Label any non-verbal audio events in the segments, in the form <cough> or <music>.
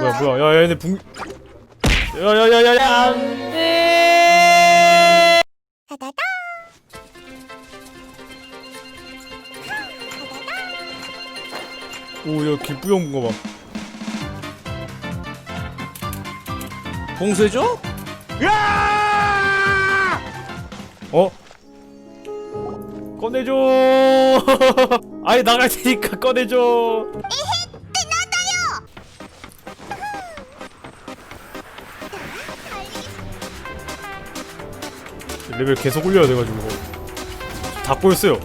뭐야 뭐야 야 얘네 붕 야야야야야 안돼. 오야 기뿌연 거봐 봉쇄죠? 어? 꺼내줘 <laughs> 아니 나갈 테니까 꺼내줘 레벨 계속 올려야 돼가지고 다 꼬였어요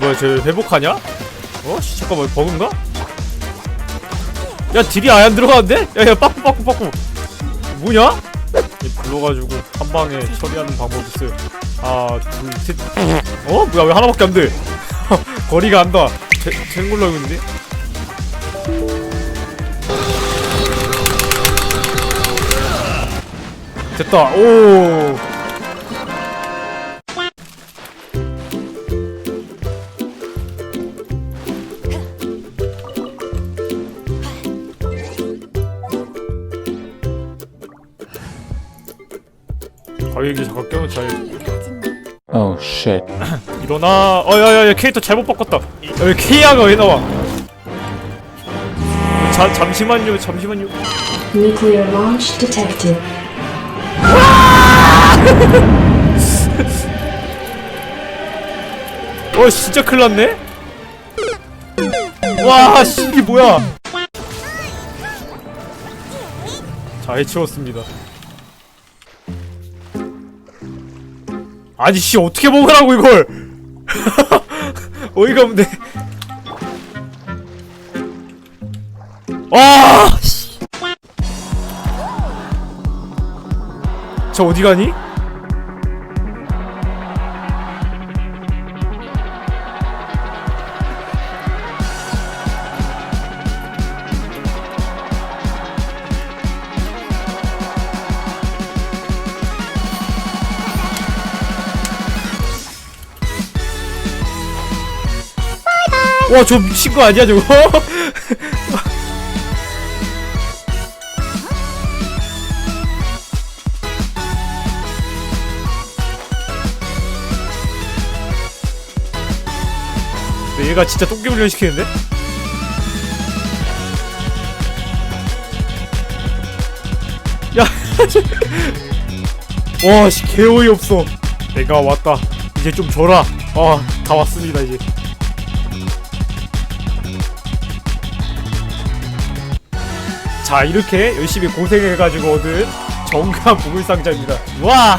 뭐야 쟤 회복하냐? 어? 씨, 잠깐만 버그인가? 야 딜이 아예 안 들어가는데? 야야 빠꾸 빠꾸 빠꾸 뭐냐? 얘 불러가지고 한 방에 처리하는 방법이 있어요 하나 둘셋 어? 뭐야 왜 하나밖에 안돼 <laughs> 거리가 안다 쟁굴러 있는데? 됐다. 오. 자유에게 잠깐 깨면 자유 Oh shit. <clears throat> 일어나. 어야야야 캐릭터 잘못 바꿨다. 야왜 K야가 왜 나와. 자, 잠시만요 잠시만요. Nuclear launch detected. <laughs> 어 진짜 큰일났네? 와 씨 이게 뭐야? 잘 치웠습니다. 아니 씨 어떻게 먹으라고 이걸? <laughs> 어이가 없네. 아 씨. 저 어디 가니? 와, 저 미친 거 아니야, 저거? <laughs> 얘가 진짜 똥개 훈련 시키는데? 야, <laughs> 와, 씨, 개어이 없어. 내가 왔다. 이제 좀 줘라. 아, 다 왔습니다, 이제. 자 이렇게 열심히 고생해가지고 얻은 정감 보물상자입니다. 와